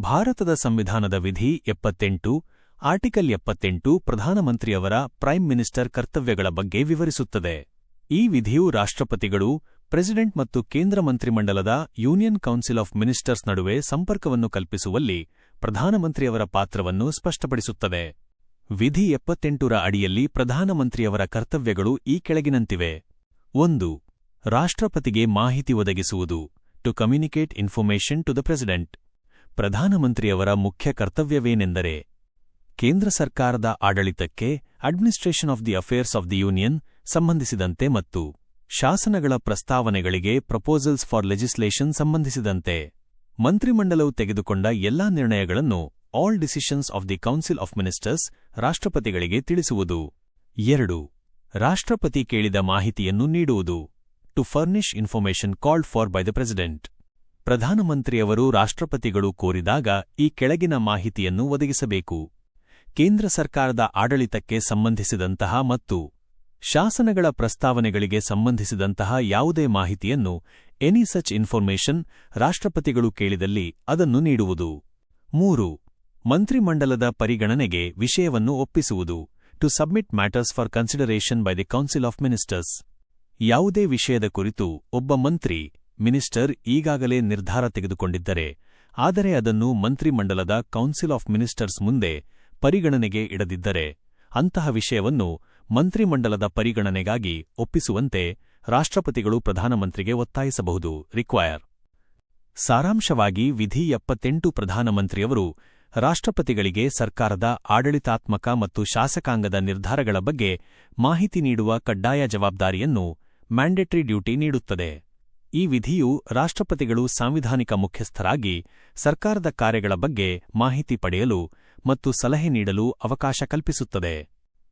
ಭಾರತದ ಸಂವಿಧಾನದ ವಿಧಿ ಎಪ್ಪತ್ತೆಂಟು, ಆರ್ಟಿಕಲ್ ಎಪ್ಪತ್ತೆಂಟು ಪ್ರಧಾನಮಂತ್ರಿಯವರ ಪ್ರೈಮ್ ಮಿನಿಸ್ಟರ್ ಕರ್ತವ್ಯಗಳ ಬಗ್ಗೆ ವಿವರಿಸುತ್ತದೆ. ಈ ವಿಧಿಯು ರಾಷ್ಟ್ರಪತಿಗಳು, ಪ್ರೆಸಿಡೆಂಟ್ ಮತ್ತು ಕೇಂದ್ರ ಮಂತ್ರಿಮಂಡಲದ ಯೂನಿಯನ್ ಕೌನ್ಸಿಲ್ ಆಫ್ ಮಿನಿಸ್ಟರ್ಸ್ ನಡುವೆ ಸಂಪರ್ಕವನ್ನು ಕಲ್ಪಿಸುವಲ್ಲಿ ಪ್ರಧಾನಮಂತ್ರಿಯವರ ಪಾತ್ರವನ್ನು ಸ್ಪಷ್ಟಪಡಿಸುತ್ತದೆ. ವಿಧಿ ಎಪ್ಪತ್ತೆಂಟರ ಅಡಿಯಲ್ಲಿ ಪ್ರಧಾನಮಂತ್ರಿಯವರ ಕರ್ತವ್ಯಗಳು ಈ ಕೆಳಗಿನಂತಿವೆ. ಒಂದು, ರಾಷ್ಟ್ರಪತಿಗೆ ಮಾಹಿತಿ ಒದಗಿಸುವುದು. To communicate information to the president ಪ್ರಧಾನಮಂತ್ರಿಯವರ ಮುಖ್ಯ ಕರ್ತವ್ಯವೇನೆಂದರೆ ಕೇಂದ್ರ ಸರ್ಕಾರದ ಆಡಳಿತಕ್ಕೆ administration of the affairs of the union ಸಂಬಂಧಿಸಿದಂತೆ ಮತ್ತು ಶಾಸನಗಳ ಪ್ರಸ್ತಾವನೆಗಳಿಗೆ ಪ್ರಪೋಸಲ್ಸ್ ಫಾರ್ ಲೆಜಿಸ್ಲೇಷನ್ ಸಂಬಂಧಿಸಿದಂತೆ ಮಂತ್ರಿಮಂಡಲವು ತೆಗೆದುಕೊಂಡ ಎಲ್ಲಾ ನಿರ್ಣಯಗಳನ್ನು all decisions of the council of ministers ರಾಷ್ಟ್ರಪತಿಗಳಿಗೆ ತಿಳಿಸುವುದು. ಎರಡು. ರಾಷ್ಟ್ರಪತಿ ಕೇಳಿದ ಮಾಹಿತಿಯನ್ನು ನೀಡುವುದು. To furnish information called for by the president. ಪ್ರಧಾನಮಂತ್ರಿಯವರು ರಾಷ್ಟ್ರಪತಿಗಳು ಕೋರಿದಾಗ ಈ ಕೆಳಗಿನ ಮಾಹಿತಿಯನ್ನು ಒದಗಿಸಬೇಕು. ಕೇಂದ್ರ ಸರ್ಕಾರದ ಆಡಳಿತಕ್ಕೆ ಸಂಬಂಧಿಸಿದಂತಹ ಮತ್ತು ಶಾಸನಗಳ ಪ್ರಸ್ತಾವನೆಗಳಿಗೆ ಸಂಬಂಧಿಸಿದಂತಹ ಯಾವುದೇ ಮಾಹಿತಿಯನ್ನು ಎನಿ ಸಚ್ ಇನ್ಫಾರ್ಮೇಷನ್ ರಾಷ್ಟ್ರಪತಿಗಳು ಕೇಳಿದಲ್ಲಿ ಅದನ್ನು ನೀಡುವುದು. ಮೂರು, ಮಂತ್ರಿಮಂಡಲದ ಪರಿಗಣನೆಗೆ ವಿಷಯವನ್ನು ಒಪ್ಪಿಸುವುದು. To submit matters for consideration by the council of ministers ಯಾವುದೇ ವಿಷಯದ ಕುರಿತು ಒಬ್ಬ ಮಂತ್ರಿ ಮಿನಿಸ್ಟರ್ ಈಗಾಗಲೇ ನಿರ್ಧಾರ ತೆಗೆದುಕೊಂಡಿದ್ದರೆ, ಆದರೆ ಅದನ್ನು ಮಂತ್ರಿಮಂಡಲದ ಕೌನ್ಸಿಲ್ ಆಫ್ ಮಿನಿಸ್ಟರ್ಸ್ ಮುಂದೆ ಪರಿಗಣನೆಗೆ ಇಡದಿದ್ದರೆ, ಅಂತಹ ವಿಷಯವನ್ನು ಮಂತ್ರಿಮಂಡಲದ ಪರಿಗಣನೆಗಾಗಿ ಒಪ್ಪಿಸುವಂತೆ ರಾಷ್ಟ್ರಪತಿಗಳು ಪ್ರಧಾನಮಂತ್ರಿಗೆ ಒತ್ತಾಯಿಸಬಹುದು, ರಿಕ್ವೈರ್. ಸಾರಾಂಶವಾಗಿ, ವಿಧಿ ಎಪ್ಪತ್ತೆಂಟು ಪ್ರಧಾನಮಂತ್ರಿಯವರು ರಾಷ್ಟ್ರಪತಿಗಳಿಗೆ ಸರ್ಕಾರದ ಆಡಳಿತಾತ್ಮಕ ಮತ್ತು ಶಾಸಕಾಂಗದ ನಿರ್ಧಾರಗಳ ಬಗ್ಗೆ ಮಾಹಿತಿ ನೀಡುವ ಕಡ್ಡಾಯ ಜವಾಬ್ದಾರಿಯನ್ನು ಮ್ಯಾಂಡೇಟರಿ ಡ್ಯೂಟಿ ನೀಡುತ್ತದೆ. ಈ ವಿಧಿಯು ರಾಷ್ಟ್ರಪತಿಗಳು ಸಾಂವಿಧಾನಿಕ ಮುಖ್ಯಸ್ಥರಾಗಿ ಸರ್ಕಾರದ ಕಾರ್ಯಗಳ ಬಗ್ಗೆ ಮಾಹಿತಿ ಪಡೆಯಲು ಮತ್ತು ಸಲಹೆ ನೀಡಲು ಅವಕಾಶ ಕಲ್ಪಿಸುತ್ತದೆ.